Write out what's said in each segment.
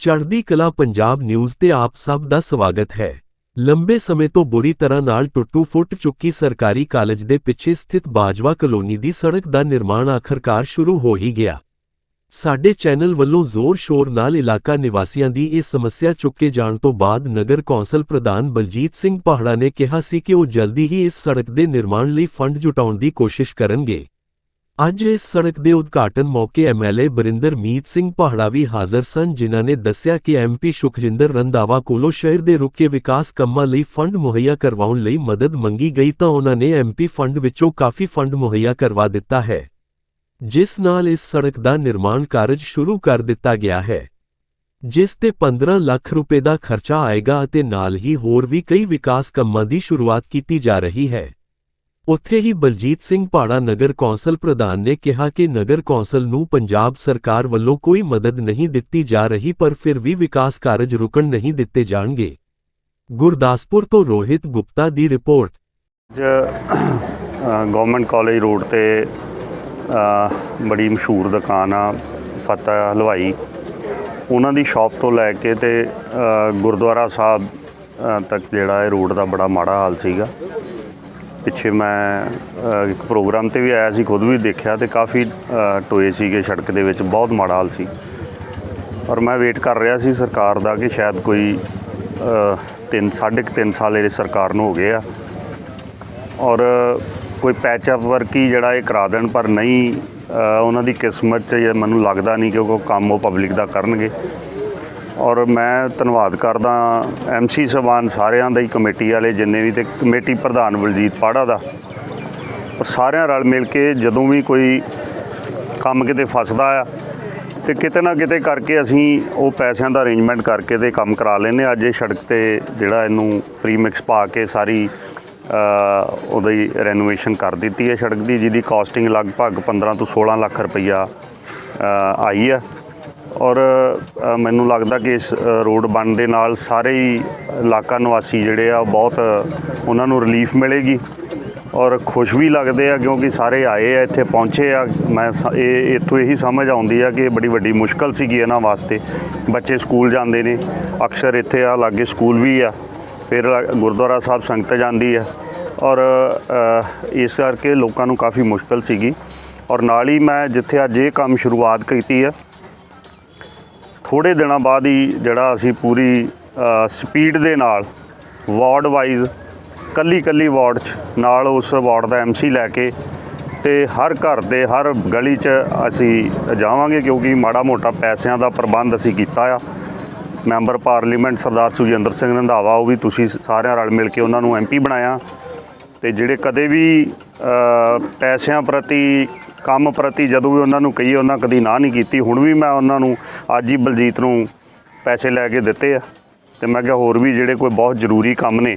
ਚੜ੍ਹਦੀ ਕਲਾ ਪੰਜਾਬ ਨਿਊਜ਼ ਤੇ ਆਪ ਸਭ ਦਾ ਸਵਾਗਤ ਹੈ। ਲੰਬੇ ਸਮੇਂ ਤੋਂ ਬੁਰੀ ਤਰ੍ਹਾਂ ਨਾਲ ਟੁੱਟੂ ਫੁੱਟ ਚੁੱਕੀ ਸਰਕਾਰੀ ਕਾਲਜ ਦੇ ਪਿੱਛੇ ਸਥਿਤ ਬਾਜਵਾ ਕਲੋਨੀ ਦੀ ਸੜਕ ਦਾ ਨਿਰਮਾਣ ਆਖਰਕਾਰ ਸ਼ੁਰੂ ਹੋ ਹੀ ਗਿਆ। ਸਾਡੇ ਚੈਨਲ ਵੱਲੋਂ ਜ਼ੋਰ-ਸ਼ੋਰ ਨਾਲ ਇਲਾਕਾ ਨਿਵਾਸੀਆਂ ਦੀ ਇਹ ਸਮੱਸਿਆ ਚੁੱਕੇ ਜਾਣ ਤੋਂ ਬਾਅਦ ਨਗਰ ਕੌਂਸਲ ਪ੍ਰਧਾਨ ਬਲਜੀਤ ਸਿੰਘ ਪਹਾੜਾ ਨੇ ਕਿਹਾ ਸੀ ਕਿ ਉਹ ਜਲਦੀ ਹੀ ਇਸ ਸੜਕ ਦੇ ਨਿਰਮਾਣ ਲਈ ਫੰਡ ਜੁਟਾਉਣ ਦੀ ਕੋਸ਼ਿਸ਼ ਕਰਨਗੇ। ਅੱਜ ਇਸ ਸੜਕ ਦੇ ਉਦਘਾਟਨ ਮੌਕੇ ਐਮਐਲਏ ਬਰਿੰਦਰ ਮੀਤ ਸਿੰਘ ਪਹਾੜਾ ਵੀ ਹਾਜ਼ਰ ਸਨ, ਜਿਨ੍ਹਾਂ ਨੇ ਦੱਸਿਆ ਕਿ ਐਮਪੀ ਸੁਖਜਿੰਦਰ ਰੰਧਾਵਾ ਕੋਲੋਂ ਸ਼ਹਿਰ ਦੇ ਰੁਕੇ ਵਿਕਾਸ ਕੰਮਾਂ ਲਈ ਫੰਡ ਮੁਹੱਈਆ ਕਰਵਾਉਣ ਲਈ ਮਦਦ ਮੰਗੀ ਗਈ ਤਾਂ ਉਹਨਾਂ ਨੇ ਐਮਪੀ ਫੰਡ ਵਿੱਚੋਂ ਕਾਫੀ ਫੰਡ ਮੁਹੱਈਆ ਕਰਵਾ ਦਿੱਤਾ ਹੈ, ਜਿਸ ਨਾਲ ਇਸ ਸੜਕ ਦਾ ਨਿਰਮਾਣ ਕਾਰਜ ਸ਼ੁਰੂ ਕਰ ਦਿੱਤਾ ਗਿਆ ਹੈ, ਜਿਸ ਤੇ 15 ਲੱਖ ਰੁਪਏ ਦਾ ਖਰਚਾ ਆਏਗਾ ਅਤੇ ਨਾਲ ਹੀ ਹੋਰ ਵੀ ਕਈ ਵਿਕਾਸ ਕੰਮਾਂ ਦੀ ਸ਼ੁਰੂਆਤ ਕੀਤੀ ਜਾ ਰਹੀ ਹੈ। ਉੱਥੇ ਹੀ ਬਲਜੀਤ ਸਿੰਘ ਪਾੜਾ ਨਗਰ ਕੌਂਸਲ ਪ੍ਰਧਾਨ ਨੇ ਕਿਹਾ ਕਿ ਨਗਰ ਕੌਂਸਲ ਨੂੰ ਪੰਜਾਬ ਸਰਕਾਰ ਵੱਲੋਂ ਕੋਈ ਮਦਦ ਨਹੀਂ ਦਿੱਤੀ ਜਾ ਰਹੀ ਪਰ ਫਿਰ ਵੀ ਵਿਕਾਸ ਕਾਰਜ ਰੁਕਣ ਨਹੀਂ ਦਿੱਤੇ ਜਾਣਗੇ। ਗੁਰਦਾਸਪੁਰ ਤੋਂ ਰੋਹਿਤ ਗੁਪਤਾ ਦੀ ਰਿਪੋਰਟ। ਅੱਜ ਗਵਰਨਮੈਂਟ ਕਾਲਜ ਰੋਡ ਤੇ ਬੜੀ ਮਸ਼ਹੂਰ ਦੁਕਾਨ ਆ, ਫਤਿਹ ਹਲਵਾਈ। ਉਹਨਾਂ ਦੀ ਸ਼ਾਪ ਤੋਂ ਲੈ ਕੇ ਤੇ ਗੁਰਦੁਆਰਾ ਸਾਹਿਬ ਤੱਕ ਜਿਹੜਾ ਇਹ ਰੋਡ ਦਾ ਬੜਾ ਮਾੜਾ ਹਾਲ ਸੀਗਾ। ਪਿੱਛੇ ਮੈਂ ਇੱਕ ਪ੍ਰੋਗਰਾਮ ਤੇ ਵੀ ਆਇਆ ਸੀ, ਖੁਦ ਵੀ ਦੇਖਿਆ ਤੇ ਕਾਫੀ ਟੋਏ ਸੀਗੇ ਸੜਕ ਦੇ ਵਿੱਚ, ਬਹੁਤ ਮਾੜਾ ਹਾਲ ਸੀ। ਔਰ ਮੈਂ ਵੇਟ ਕਰ ਰਿਹਾ ਸੀ ਸਰਕਾਰ ਦਾ ਕਿ ਸ਼ਾਇਦ ਕੋਈ 3 ਸਾਢੇ ਕੁ ਤਿੰਨ ਸਾਲ ਇਹ ਸਰਕਾਰ ਨੂੰ ਹੋ ਗਏ ਆ। ਔਰ ਕੋਈ ਪੈਚਅਪ ਵਰਕ ਹੀ ਜਿਹੜਾ ਇਹ ਕਰਾ ਦੇਣ, ਪਰ ਨਹੀਂ ਉਹਨਾਂ ਦੀ ਕਿਸਮਤ 'ਚ ਮੈਨੂੰ ਲੱਗਦਾ ਨਹੀਂ ਕਿ ਉਹ ਕੰਮ ਉਹ ਪਬਲਿਕ ਦਾ ਕਰਨਗੇ। ਔਰ ਮੈਂ ਧੰਨਵਾਦ ਕਰਦਾ ਐਮਸੀ ਸਭਾਨ ਸਾਰਿਆਂ ਦਾ ਹੀ, ਕਮੇਟੀ ਵਾਲੇ ਜਿੰਨੇ ਵੀ ਤੇ ਕਮੇਟੀ ਪ੍ਰਧਾਨ ਬਲਜੀਤ ਪਾੜਾ ਦਾ। ਔਰ ਸਾਰਿਆਂ ਰਲ ਮਿਲ ਕੇ ਜਦੋਂ ਵੀ ਕੋਈ ਕੰਮ ਕਿਤੇ ਫਸਦਾ ਆ ਤੇ ਕਿਤੇ ਨਾ ਕਿਤੇ ਕਰਕੇ ਅਸੀਂ ਉਹ ਪੈਸਿਆਂ ਦਾ ਅਰੇਂਜਮੈਂਟ ਕਰਕੇ ਤੇ ਕੰਮ ਕਰਾ ਲੈਨੇ ਅੱਜ ਇਹ ਸੜਕ ਤੇ ਜਿਹੜਾ ਇਹਨੂੰ ਪ੍ਰੀਮਿਕਸ ਪਾ ਕੇ ਸਾਰੀ ਉਹਦੀ ਰੈਨੋਵੇਸ਼ਨ ਕਰ ਦਿੱਤੀ ਹੈ ਸੜਕ ਦੀ, ਜਿਹਦੀ ਕਾਸਟਿੰਗ ਲਗਭਗ 15 ਤੋਂ 16 ਲੱਖ ਰੁਪਈਆ ਆਈ ਹੈ ਔਰ ਮੈਨੂੰ ਲੱਗਦਾ ਕਿ ਇਸ ਰੋਡ ਬਣਨ ਦੇ ਨਾਲ ਸਾਰੇ ਹੀ ਇਲਾਕਾ ਨਿਵਾਸੀ ਜਿਹੜੇ ਆ, ਉਹ ਬਹੁਤ, ਉਹਨਾਂ ਨੂੰ ਰਿਲੀਫ ਮਿਲੇਗੀ। ਔਰ ਖੁਸ਼ ਵੀ ਲੱਗਦੇ ਆ ਕਿਉਂਕਿ ਸਾਰੇ ਆਏ ਆ, ਇੱਥੇ ਪਹੁੰਚੇ ਆ। ਮੈਂ ਸ- ਇਹ, ਇੱਥੋਂ ਇਹੀ ਸਮਝ ਆਉਂਦੀ ਆ ਕਿ ਬੜੀ ਵੱਡੀ ਮੁਸ਼ਕਲ ਸੀਗੀ ਇਹਨਾਂ ਵਾਸਤੇ। ਬੱਚੇ ਸਕੂਲ ਜਾਂਦੇ ਨੇ, ਅਕਸਰ ਇੱਥੇ ਆ, ਲਾਗੇ ਸਕੂਲ ਵੀ ਆ, ਫਿਰ ਗੁਰਦੁਆਰਾ ਸਾਹਿਬ ਸੰਗਤ ਜਾਂਦੀ ਆ। ਔਰ ਇਸ ਕਰਕੇ ਲੋਕਾਂ ਨੂੰ ਕਾਫੀ ਮੁਸ਼ਕਲ ਸੀਗੀ। ਔਰ ਨਾਲ ਹੀ ਮੈਂ ਜਿੱਥੇ ਅੱਜ ਇਹ ਕੰਮ ਸ਼ੁਰੂਆਤ ਕੀਤੀ ਆ ਥੋੜੇ ਦਿਨਾਂ ਬਾਅਦ ਹੀ ਜਿਹੜਾ ਅਸੀਂ ਪੂਰੀ ਸਪੀਡ ਦੇ ਨਾਲ, ਵਾਰਡ ਵਾਈਜ਼ ਕੱਲੀ ਕੱਲੀ ਵਾਰਡ 'ਚ ਨਾਲ ਉਸ ਵਾਰਡ ਦਾ ਐਮਸੀ ਲੈ ਕੇ ਤੇ ਹਰ ਘਰ ਦੇ, ਹਰ ਗਲੀ 'ਚ ਅਸੀਂ ਜਾਵਾਂਗੇ ਕਿਉਂਕਿ ਮਾੜਾ ਮੋਟਾ ਪੈਸਿਆਂ ਦਾ ਪ੍ਰਬੰਧ ਅਸੀਂ ਕੀਤਾ ਆ। ਮੈਂਬਰ ਪਾਰਲੀਮੈਂਟ ਸਰਦਾਰ ਸੁਜਿੰਦਰ ਸਿੰਘ ਰੰਧਾਵਾ, ਉਹ ਵੀ ਤੁਸੀਂ ਸਾਰਿਆਂ ਰਲ ਮਿਲ ਕੇ ਉਹਨਾਂ ਨੂੰ ਐਮਪੀ ਬਣਾਇਆ ਤੇ ਜਿਹੜੇ ਕਦੇ ਵੀ ਪੈਸਿਆਂ ਪ੍ਰਤੀ ਕੰਮ ਪ੍ਰਤੀ ਜਦੋਂ ਵੀ ਉਹਨਾਂ ਨੂੰ ਕਹੀਏ, ਉਹਨਾਂ ਕਦੀ ਨਾ ਨਹੀਂ ਕੀਤੀ। ਹੁਣ ਵੀ ਮੈਂ ਉਹਨਾਂ ਨੂੰ ਅੱਜ ਹੀ ਬਲਜੀਤ ਨੂੰ ਪੈਸੇ ਲੈ ਕੇ ਦਿੱਤੇ ਆ ਤੇ ਮੈਂ ਕਿਹਾ ਹੋਰ ਵੀ ਜਿਹੜੇ ਕੋਈ ਬਹੁਤ ਜ਼ਰੂਰੀ ਕੰਮ ਨੇ,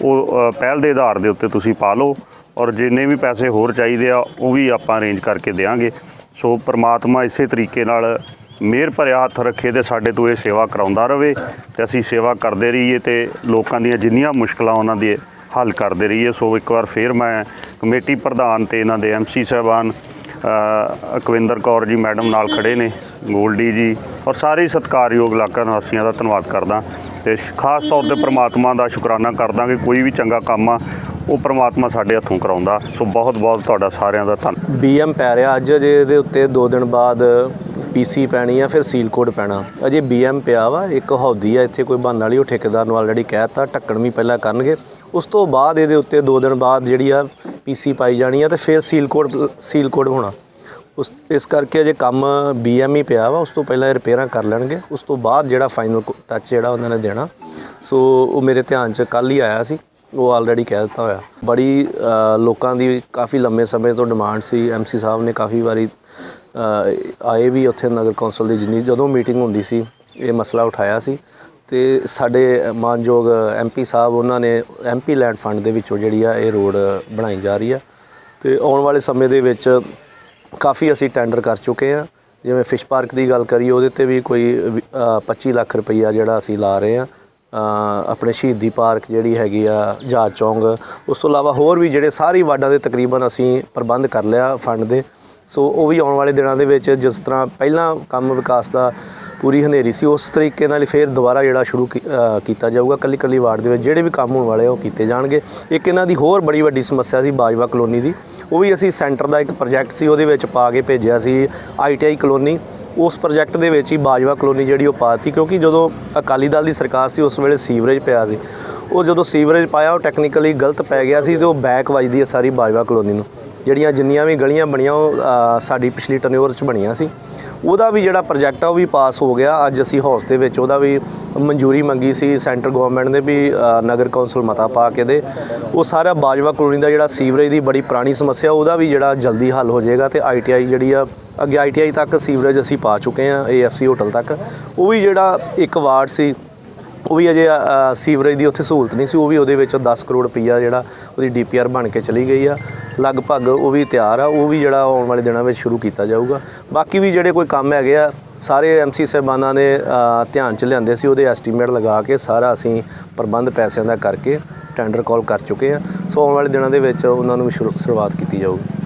ਉਹ ਪਹਿਲ ਦੇ ਆਧਾਰ ਦੇ ਉੱਤੇ ਤੁਸੀਂ ਪਾ ਲਓ ਔਰ ਜਿੰਨੇ ਵੀ ਪੈਸੇ ਹੋਰ ਚਾਹੀਦੇ ਆ, ਉਹ ਵੀ ਆਪਾਂ ਅਰੇਂਜ ਕਰਕੇ ਦੇਵਾਂਗੇ ਸੋ ਪ੍ਰਮਾਤਮਾ ਇਸੇ ਤਰੀਕੇ ਨਾਲ ਮਿਹਰ ਭਰਿਆ ਹੱਥ ਰੱਖੇ ਤੇ ਸਾਡੇ ਤੋਂ ਇਹ ਸੇਵਾ ਕਰਾਉਂਦਾ ਰਵੇ ਤੇ ਅਸੀਂ ਸੇਵਾ ਕਰਦੇ ਰਹੀਏ ਤੇ ਲੋਕਾਂ ਦੀਆਂ ਜਿੰਨੀਆਂ ਮੁਸ਼ਕਲਾਂ ਉਹਨਾਂ ਦੇ ਹੱਲ ਕਰਦੇ ਰਹੀਏ। ਸੋ ਇੱਕ ਵਾਰ ਫੇਰ ਮੈਂ ਕਮੇਟੀ ਪ੍ਰਧਾਨ ਤੇ ਇਹਨਾਂ ਦੇ ਐਮਸੀ ਸਾਹਿਬਾਨ ਅਕਵਿੰਦਰ ਕੌਰ ਜੀ ਮੈਡਮ ਨਾਲ ਖੜੇ ਨੇ, ਗੋਲਡੀ ਜੀ, ਔਰ ਸਾਰੇ ਸਤਿਕਾਰਯੋਗ ਇਲਾਕਾ ਨਿਵਾਸੀਆਂ ਦਾ ਧੰਨਵਾਦ ਕਰਦਾ। ਤੇ ਖਾਸ ਤੌਰ ਤੇ ਪ੍ਰਮਾਤਮਾ ਦਾ ਸ਼ੁਕਰਾਨਾ ਕਰਦਾ ਕਿ ਕੋਈ ਵੀ ਚੰਗਾ ਕੰਮ ਆ, ਉਹ ਪ੍ਰਮਾਤਮਾ ਸਾਡੇ ਹੱਥੋਂ ਕਰਾਉਂਦਾ। ਸੋ ਬਹੁਤ ਬਹੁਤ ਤੁਹਾਡਾ ਸਾਰਿਆਂ ਦਾ ਧੰਨ, ਬੀਐਮ ਪੈ ਰਿਹਾ। ਅੱਜ ਜੇ ਇਹਦੇ ਉੱਤੇ 2 ਦਿਨ ਬਾਅਦ ਪੀਸੀ ਪੈਣੀ ਆ, ਫਿਰ ਸੀਲ ਕੋਡ ਪੈਣਾ। ਅਜੇ ਬੀਐਮ ਪਿਆ ਵਾ, ਇੱਕ ਹੌਦੀ ਆ, ਇੱਥੇ ਕੋਈ ਬਹਾਨਾ ਵਾਲੀ, ਉਹ ਠੇਕੇਦਾਰ ਨੂੰ ਆਲਰੇਡੀ ਕਹਿਤਾ ਢੱਕਣ ਵੀ ਪਹਿਲਾਂ ਕਰਨਗੇ। ਉਸ ਤੋਂ ਬਾਅਦ ਇਹਦੇ ਉੱਤੇ 2 ਦਿਨ ਬਾਅਦ ਜਿਹੜੀ ਆ ਪੀਸੀ ਪਾਈ ਜਾਣੀ ਆ ਤੇ ਫਿਰ ਸੀਲ ਕੋਡ ਸੀਲ ਕੋਡ ਹੋਣਾ। ਉਸ, ਇਸ ਕਰਕੇ ਅਜੇ ਕੰਮ ਬੀਐਮ ਹੀ ਪਿਆ ਵਾ, ਉਸ ਤੋਂ ਪਹਿਲਾਂ ਇਹ ਰਿਪੇਅਰਾਂ ਕਰ ਲੈਣਗੇ। ਉਸ ਤੋਂ ਬਾਅਦ ਜਿਹੜਾ ਫਾਈਨਲ ਟੱਚ ਜਿਹੜਾ ਉਹਨਾਂ ਨੇ ਦੇਣਾ। ਸੋ ਉਹ ਮੇਰੇ ਧਿਆਨ 'ਚ ਕੱਲ ਹੀ ਆਇਆ ਸੀ, ਉਹ ਆਲਰੇਡੀ ਕਹਿ ਦਿੱਤਾ ਹੋਇਆ। ਬੜੀ ਲੋਕਾਂ ਦੀ ਕਾਫੀ ਲੰਮੇ ਸਮੇਂ ਤੋਂ ਡਿਮਾਂਡ ਸੀ। ਐਮਸੀ ਸਾਹਿਬ ਨੇ ਕਾਫੀ ਵਾਰੀ ਆਏ ਵੀ ਉੱਥੇ ਨਗਰ ਕੌਂਸਲ ਦੀ ਜਿੰਨੀ, ਜਦੋਂ ਮੀਟਿੰਗ ਹੁੰਦੀ ਸੀ, ਇਹ ਮਸਲਾ ਉਠਾਇਆ ਸੀ। ਤੇ ਸਾਡੇ ਮਾਨਯੋਗ ਐਮਪੀ ਸਾਹਿਬ, ਉਹਨਾਂ ਨੇ ਐਮਪੀ ਲੈਂਡ ਫੰਡ ਦੇ ਵਿੱਚੋਂ ਜਿਹੜੀ ਆ ਇਹ ਰੋਡ ਬਣਾਈ ਜਾ ਰਹੀ ਆ। ਤੇ ਆਉਣ ਵਾਲੇ ਸਮੇਂ ਦੇ ਵਿੱਚ ਕਾਫੀ ਅਸੀਂ ਟੈਂਡਰ ਕਰ ਚੁੱਕੇ ਆ। ਜਿਵੇਂ ਫਿਸ਼ ਪਾਰਕ ਦੀ ਗੱਲ ਕਰੀਏ, ਉਹਦੇ ਤੇ ਵੀ ਕੋਈ ਵੀ- 25 ਲੱਖ ਰੁਪਈਆ ਜਿਹੜਾ ਅਸੀਂ ਲਾ ਰਹੇ ਆ। ਆਪਣੇ ਸ਼ਹੀਦੀ ਪਾਰਕ ਜਿਹੜੀ ਹੈਗੀ ਆ, ਜਹਾਜ਼ ਚੌਂਗ ਉਸ ਤੋਂ ਇਲਾਵਾ ਹੋਰ ਵੀ ਜਿਹੜੇ ਸਾਰੀ ਵਾਰਡਾਂ ਦੇ ਤਕਰੀਬਨ ਅਸੀਂ ਪ੍ਰਬੰਧ ਕਰ ਲਿਆ ਫੰਡ ਦੇ। ਸੋ ਉਹ ਵੀ ਆਉਣ ਵਾਲੇ ਦਿਨਾਂ ਦੇ ਵਿੱਚ ਜਿਸ ਤਰ੍ਹਾਂ ਪਹਿਲਾਂ ਕੰਮ ਵਿਕਾਸ ਦਾ ਪੂਰੀ ਹਨੇਰੀ ਸੀ, ਉਸ ਤਰੀਕੇ ਨਾਲ ਹੀ ਫਿਰ ਦੁਬਾਰਾ ਜਿਹੜਾ ਸ਼ੁਰੂ ਕੀ- ਕੀਤਾ ਜਾਊਗਾ ਕੱਲੀ ਕੱਲੀ ਵਾਰਡ ਦੇ ਵਿੱਚ, ਜਿਹੜੇ ਵੀ ਕੰਮ ਹੋਣ ਵਾਲੇ ਉਹ ਕੀਤੇ ਜਾਣਗੇ। ਇੱਕ ਇਹਨਾਂ ਦੀ ਹੋਰ ਬੜੀ ਵੱਡੀ ਸਮੱਸਿਆ ਸੀ ਬਾਜਵਾ ਕਲੋਨੀ ਦੀ, ਉਹ ਵੀ ਅਸੀਂ ਸੈਂਟਰ ਦਾ ਇੱਕ ਪ੍ਰੋਜੈਕਟ ਸੀ, ਉਹਦੇ ਵਿੱਚ ਪਾ ਕੇ ਭੇਜਿਆ ਸੀ ਆਈਟੀਆਈ ਕਲੋਨੀ। ਉਸ ਪ੍ਰੋਜੈਕਟ ਦੇ ਵਿੱਚ ਹੀ ਬਾਜਵਾ ਕਲੋਨੀ ਜਿਹੜੀ ਉਹ ਪਾਤੀ, ਕਿਉਂਕਿ ਜਦੋਂ ਅਕਾਲੀ ਦਲ ਦੀ ਸਰਕਾਰ ਸੀ, ਉਸ ਵੇਲੇ ਸੀਵਰੇਜ ਪਿਆ ਸੀ। ਉਹ ਜਦੋਂ ਸੀਵਰੇਜ ਪਾਇਆ, ਉਹ ਟੈਕਨੀਕਲੀ ਗਲਤ ਪੈ ਗਿਆ ਸੀ ਤੇ ਉਹ ਬੈਕ ਵੱਜਦੀ ਹੈ ਸਾਰੀ ਬਾਜਵਾ ਕਲੋਨੀ ਨੂੰ। ਜਿਹੜੀਆਂ ਜਿੰਨੀਆਂ ਵੀ ਗਲੀਆਂ ਬਣੀਆਂ, ਉਹ ਸਾਡੀ ਪਿਛਲੀ ਟਰਨਓਵਰ 'ਚ ਬਣੀਆਂ ਸੀ। ਉਹਦਾ ਵੀ ਜਿਹੜਾ ਪ੍ਰੋਜੈਕਟ ਆ, ਉਹ ਵੀ ਪਾਸ ਹੋ ਗਿਆ। ਅੱਜ ਅਸੀਂ ਹਾਊਸ ਦੇ ਵਿੱਚ ਉਹਦਾ ਵੀ ਮਨਜ਼ੂਰੀ ਮੰਗੀ ਸੀ। ਸੈਂਟਰ ਗਵਰਨਮੈਂਟ ਨੇ ਵੀ ਨਗਰ ਕੌਂਸਲ ਮਤਾ ਪਾ ਕੇ ਦੇ। ਉਹ ਸਾਰਾ ਬਾਜਵਾ ਕਲੋਨੀ ਦਾ ਜਿਹੜਾ ਸੀਵਰੇਜ ਦੀ ਬੜੀ ਪੁਰਾਣੀ ਸਮੱਸਿਆ, ਉਹਦਾ ਵੀ ਜਿਹੜਾ ਜਲਦੀ ਹੱਲ ਹੋ ਜਾਏਗਾ ਤੇ ਆਈਟੀਆਈ ਜਿਹੜੀ ਆ, ਅੱਗੇ ਆਈਟੀਆਈ ਤੱਕ ਸੀਵਰੇਜ ਅਸੀਂ ਪਾ ਚੁੱਕੇ ਆ ਏਐਫਸੀ ਹੋਟਲ ਤੱਕ। ਉਹ ਵੀ ਜਿਹੜਾ ਇੱਕ ਵਾਰਡ ਸੀ ਉਹ ਵੀ ਅਜੇ ਸੀਵਰੇਜ ਦੀ ਉੱਥੇ ਸਹੂਲਤ ਨਹੀਂ ਸੀ, ਉਹ ਵੀ ਉਹਦੇ ਵਿੱਚ 10 ਕਰੋੜ ਰੁਪਈਆ ਜਿਹੜਾ ਉਹਦੀ ਡੀਪੀਆਰ ਬਣ ਕੇ ਚਲੀ ਗਈ ਆ। ਲਗਭਗ ਉਹ ਵੀ ਤਿਆਰ ਆ, ਉਹ ਵੀ ਜਿਹੜਾ ਆਉਣ ਵਾਲੇ ਦਿਨਾਂ ਵਿੱਚ ਸ਼ੁਰੂ ਕੀਤਾ ਜਾਊਗਾ। ਬਾਕੀ ਵੀ ਜਿਹੜੇ ਕੋਈ ਕੰਮ ਹੈਗੇ ਆ, ਸਾਰੇ ਐਮਸੀ ਸਾਹਿਬਾਨਾਂ ਨੇ ਧਿਆਨ ਚ ਲਿਆਂਦੇ ਸੀ, ਉਹਦੇ ਐਸਟੀਮੇਟ ਲਗਾ ਕੇ ਸਾਰਾ ਅਸੀਂ ਪ੍ਰਬੰਧ ਪੈਸਿਆਂ ਦਾ ਕਰਕੇ ਟੈਂਡਰ ਕਾਲ ਕਰ ਚੁੱਕੇ ਆ। ਸੋ ਆਉਣ ਵਾਲੇ ਦਿਨਾਂ ਦੇ ਵਿੱਚ ਉਹਨਾਂ ਨੂੰ ਵੀ ਸ਼ੁਰੂ- ਸ਼ੁਰੂਆਤ ਕੀਤੀ ਜਾਊਗੀ।